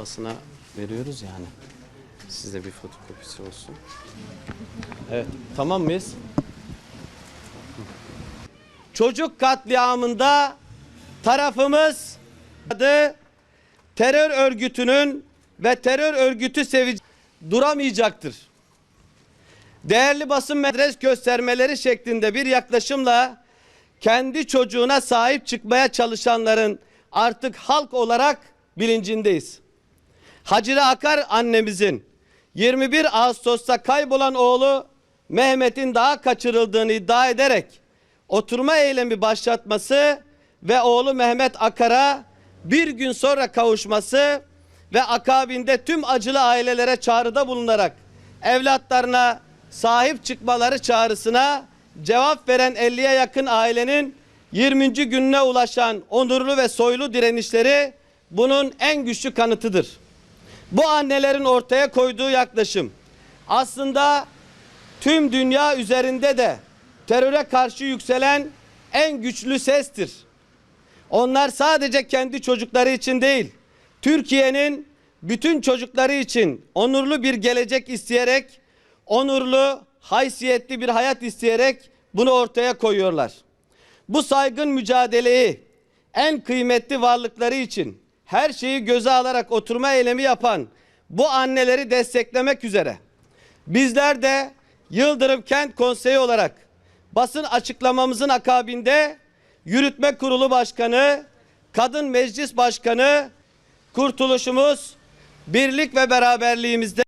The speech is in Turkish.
basına veriyoruz yani. Size bir fotokopisi olsun. Evet, tamam mıyız? Çocuk katliamında tarafımız adı terör örgütünün ve terör örgütü sevici duramayacaktır. Değerli basın medres göstermeleri şeklinde bir yaklaşımla kendi çocuğuna sahip çıkmaya çalışanların artık halk olarak bilincindeyiz. Hacire Akar annemizin 21 Ağustos'ta kaybolan oğlu Mehmet'in daha kaçırıldığını iddia ederek oturma eylemi başlatması ve oğlu Mehmet Akar'a bir gün sonra kavuşması ve akabinde tüm acılı ailelere çağrıda bulunarak evlatlarına sahip çıkmaları çağrısına cevap veren 50'ye yakın ailenin 20. gününe ulaşan onurlu ve soylu direnişleri bunun en güçlü kanıtıdır. Bu annelerin ortaya koyduğu yaklaşım aslında tüm dünya üzerinde de teröre karşı yükselen en güçlü sestir. Onlar sadece kendi çocukları için değil, Türkiye'nin bütün çocukları için onurlu bir gelecek isteyerek, onurlu, haysiyetli bir hayat isteyerek bunu ortaya koyuyorlar. Bu saygın mücadeleyi en kıymetli varlıkları için her şeyi göze alarak oturma eylemi yapan bu anneleri desteklemek üzere. Bizler de Yıldırım Kent Konseyi olarak basın açıklamamızın akabinde Yürütme Kurulu Başkanı, Kadın Meclis Başkanı, Kurtuluşumuz, birlik ve beraberliğimizde